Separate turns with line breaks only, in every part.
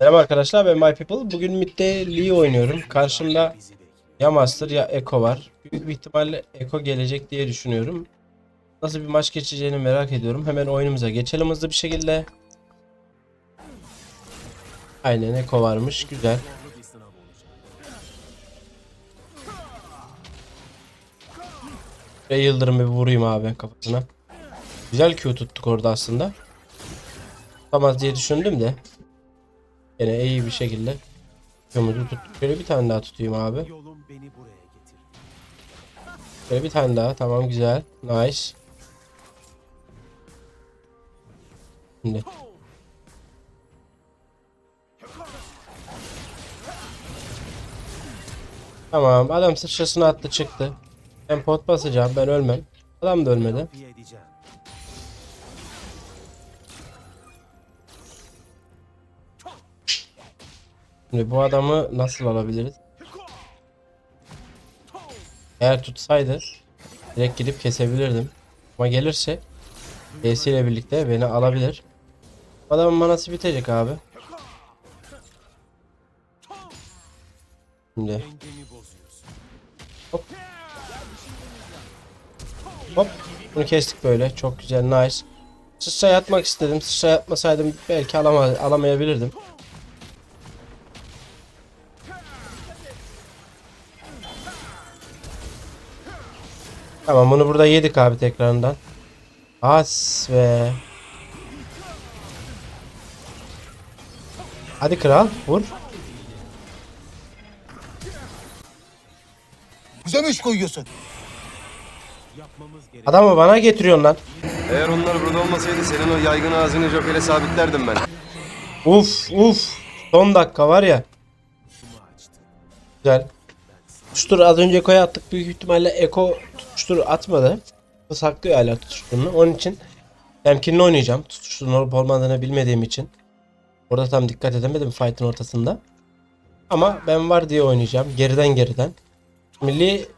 Selam arkadaşlar ben My People. Bugün midde Lee oynuyorum. Karşımda ya Master ya Echo var. Büyük bir ihtimalle Echo gelecek diye düşünüyorum. Nasıl bir maç geçeceğini merak ediyorum. Hemen oyunumuza geçelim hızlı bir şekilde. Aynen Echo varmış. Güzel. Ve Yıldırım bir vurayım abi kafasına. Güzel Q tuttuk orada aslında. Tutamaz diye düşündüm de. Yine iyi bir şekilde Q'muzu tuttuk. Şöyle bir tane daha tutayım abi. Şöyle bir tane daha. Tamam güzel. Nice. Şimdi. Tamam adam sıçrasını attı çıktı. Ben pot basacağım ben ölmem. Adam da ölmedi. Şimdi bu adamı nasıl alabiliriz? Eğer tutsaydı direkt gidip kesebilirdim. Ama gelirse PS ile birlikte beni alabilir. Adamın manası bitecek abi. Şimdi
bozuyorsun.
hop bunu kestik böyle çok güzel nice. Sıçra yatmak istedim. Sıçra yatmasaydım belki alama alamayabilirdim. Tamam bunu burada yedik abi tekrardan. As ve Hadi kral vur.
Bize mi iş koyuyorsun?
Adamı bana getiriyorsun lan.
Eğer onlar burada olmasaydı senin o yaygın ağzını jokere sabitlerdim ben.
Uf uf. Son dakika var ya. Güzel. Tutuştur az önce Eko'ya attık. Büyük ihtimalle Eko tutuştur atmadı. O saklıyor hala tutuşturunu. Onun için temkinli oynayacağım. Tutuşturun olup olmadığını bilmediğim için. Orada tam dikkat edemedim fight'ın ortasında. Ama ben var diye oynayacağım. Geriden geriden. Milli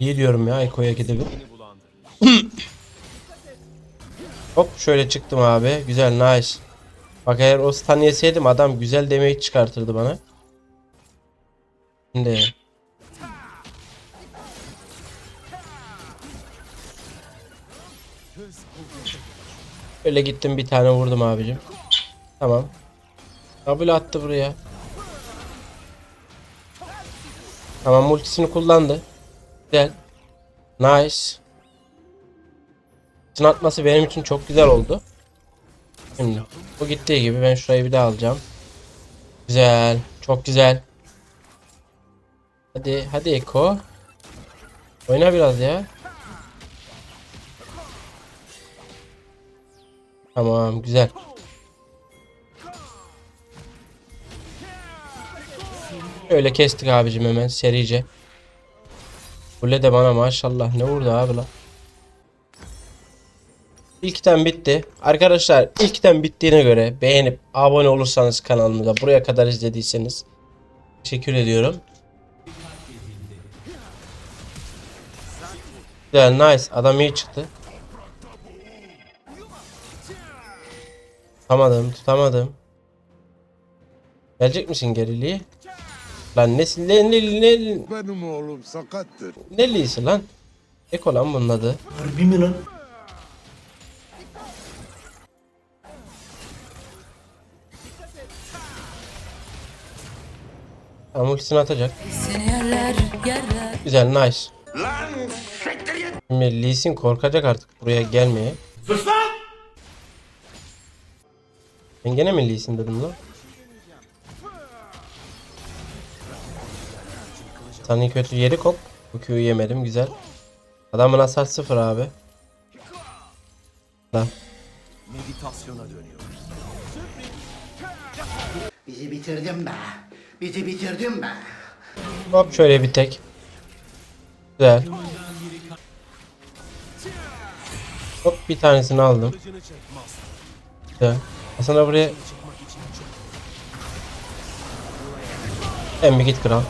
iyi diyorum ya Eko'ya gidip. Hop şöyle çıktım abi. Güzel nice. Bak eğer o stun yeseydim adam güzel damage çıkartırdı bana. Şimdi Öyle gittim bir tane vurdum abicim. Tamam. Double attı buraya. Tamam multisini kullandı. Güzel. Nice. Ultisini atması benim için çok güzel oldu. Şimdi bu gittiği gibi ben şurayı bir daha alacağım. Güzel. Çok güzel. Hadi hadi Eko. Oyna biraz ya. Tamam güzel. Öyle kestik abicim hemen serice. Kule de bana maşallah ne vurdu abi lan. İlkten bitti. Arkadaşlar ilkten bittiğine göre beğenip abone olursanız kanalımıza buraya kadar izlediyseniz teşekkür ediyorum. Güzel nice adam iyi çıktı. Tutamadım tutamadım. Gelecek misin geriliği? Lan ne ne ne ne,
Benim oğlum sakattır.
ne liyisi lan? Eko lan bunun adı.
Harbi mi lan?
Ama ultisini atacak.
Seni yerler yerler
Güzel nice. Şimdi Lee Sin korkacak artık buraya gelmeye. Ben gene mi Lee Sin dedim lan? Sana kötü yeri kop. Bu Q'yu yemedim güzel. Adamın hasar sıfır abi. Lan.
Meditasyona dönüyor.
Bizi bitirdin be. Bizi bitirdin be.
Hop şöyle bir tek. Güzel. Hop bir tanesini aldım.
Kılıcını
Hasan abi buraya... Emmi git kral.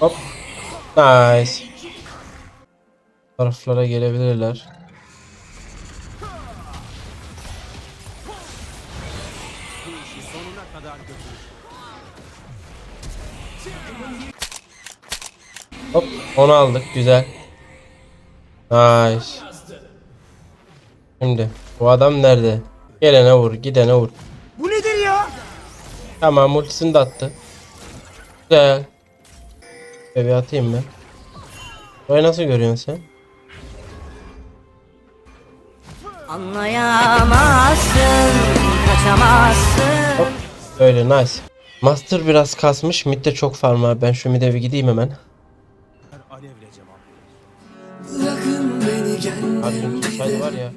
Hop. Nice. Taraflara gelebilirler. Hop onu aldık güzel. Nice. Şimdi bu adam nerede? Gelene vur gidene vur.
Bu nedir ya?
Tamam ultisini de attı. Güzel. Bebeği atayım ben. Burayı nasıl görüyorsun sen?
Anlayamazsın, kaçamazsın.
Hop. Öyle nice. Master biraz kasmış. Mid'de çok farm var. Ben şu mid'e bir gideyim hemen.
Bırakın beni kendim.
Var ya.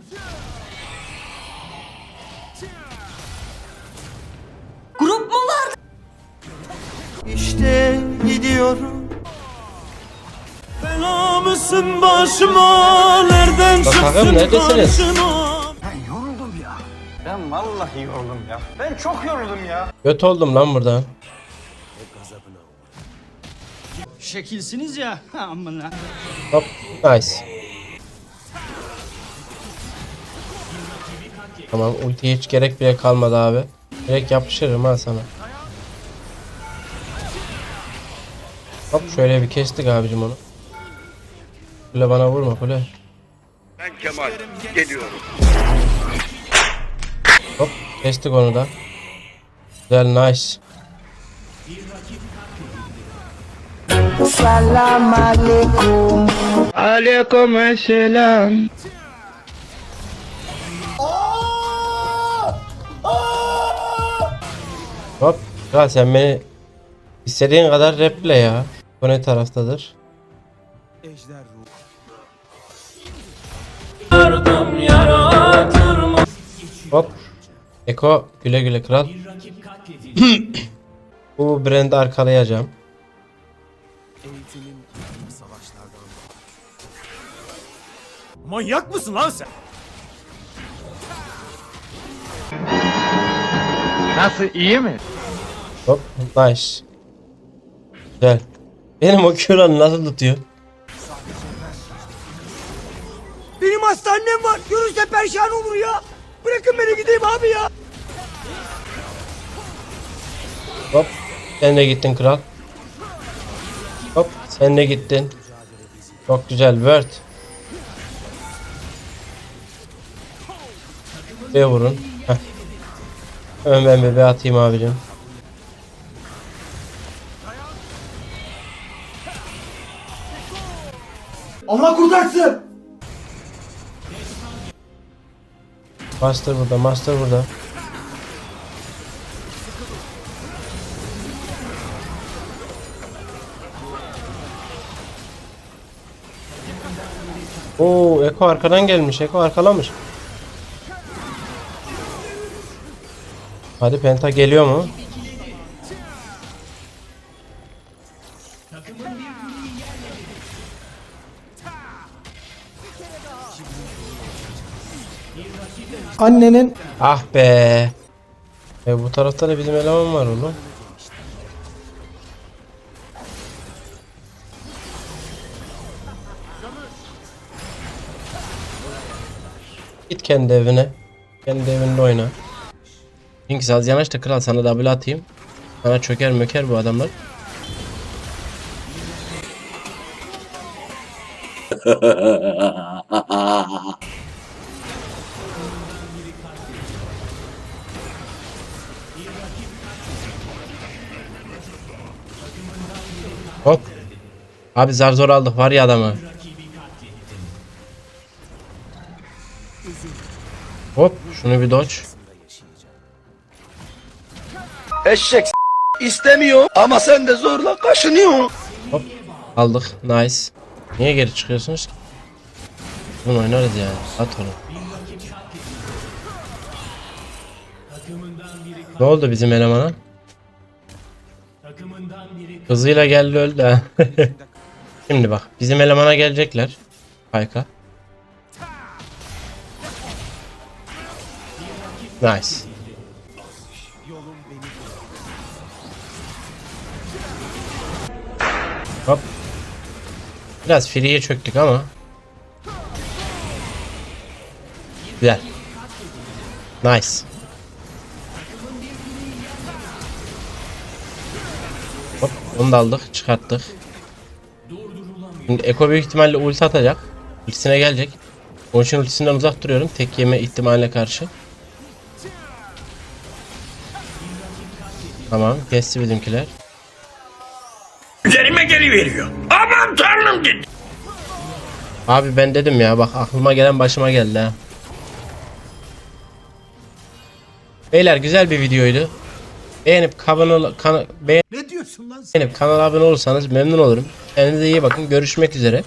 Grup mu var?
İşte gidiyorum.
Bela mısın başıma? Nereden
Bak bakalım neredesiniz?
Ben yoruldum ya.
Ben vallahi yoruldum ya. Ben çok yoruldum ya.
Göt oldum lan buradan.
Şekilsiniz ya. Amına.
Hop. Nice. Tamam ultiye hiç gerek bile kalmadı abi. Direkt yapışırım ha sana. Hop şöyle bir kestik abicim onu. Kule bana vurma kule.
Ben Kemal. Geliyorum.
Hop kestik onu da. Güzel nice. Hop. Ya sen beni istediğin kadar reple ya. Bu ne taraftadır?
Ejder ruhu.
Hop. Eko güle güle kral. Bu brand'i arkalayacağım.
Eğitimin bu savaşlardan Manyak mısın lan sen?
Hop. Nice. Güzel. Benim o Q'lan nasıl tutuyor?
Benim hastanem var. Görürse perişan olur ya. Bırakın beni gideyim abi ya.
Hop. Sen de gittin kral. Sen de gittin. Çok güzel. Word. Bebeğe vurun. Heh. Hemen ben bebeğe atayım abicim.
Allah kurtarsın.
Master burada. Master burada. Oo, Eko arkadan gelmiş. Eko arkalamış. Hadi Penta geliyor mu?
Annenin
Ah be. E bu tarafta da bizim eleman var oğlum. Git kendi evine. Kendi evinde oyna. Jinx az yanaş da kral sana double atayım. Sana çöker möker bu adamlar. Hop. Abi zar zor aldık var ya adamı. Hop şunu bir dodge.
eşek istemiyor ama sen de zorla kaşınıyorsun.
Hop aldık nice. Niye geri çıkıyorsunuz ki? Bunu oynarız yani. At onu. Ne oldu bizim elemana? Hızıyla geldi öldü. Şimdi bak bizim elemana gelecekler. Hayka. Nice. Hop. Biraz free'ye çöktük ama. Güzel. Nice. Onu da aldık çıkarttık. Şimdi Eko büyük ihtimalle ulti atacak. Ultisine gelecek. Onun için ultisinden uzak duruyorum. Tek yeme ihtimaline karşı. Tamam kesti bizimkiler.
Üzerime geliveriyor. Aman tanrım dedi.
Abi ben dedim ya bak aklıma gelen başıma geldi ha. Beyler güzel bir videoydu. Beğenip kanal kan, beğen-
Ne diyorsun lan sen?
beğenip kanala abone olursanız memnun olurum. Kendinize iyi bakın. Görüşmek üzere.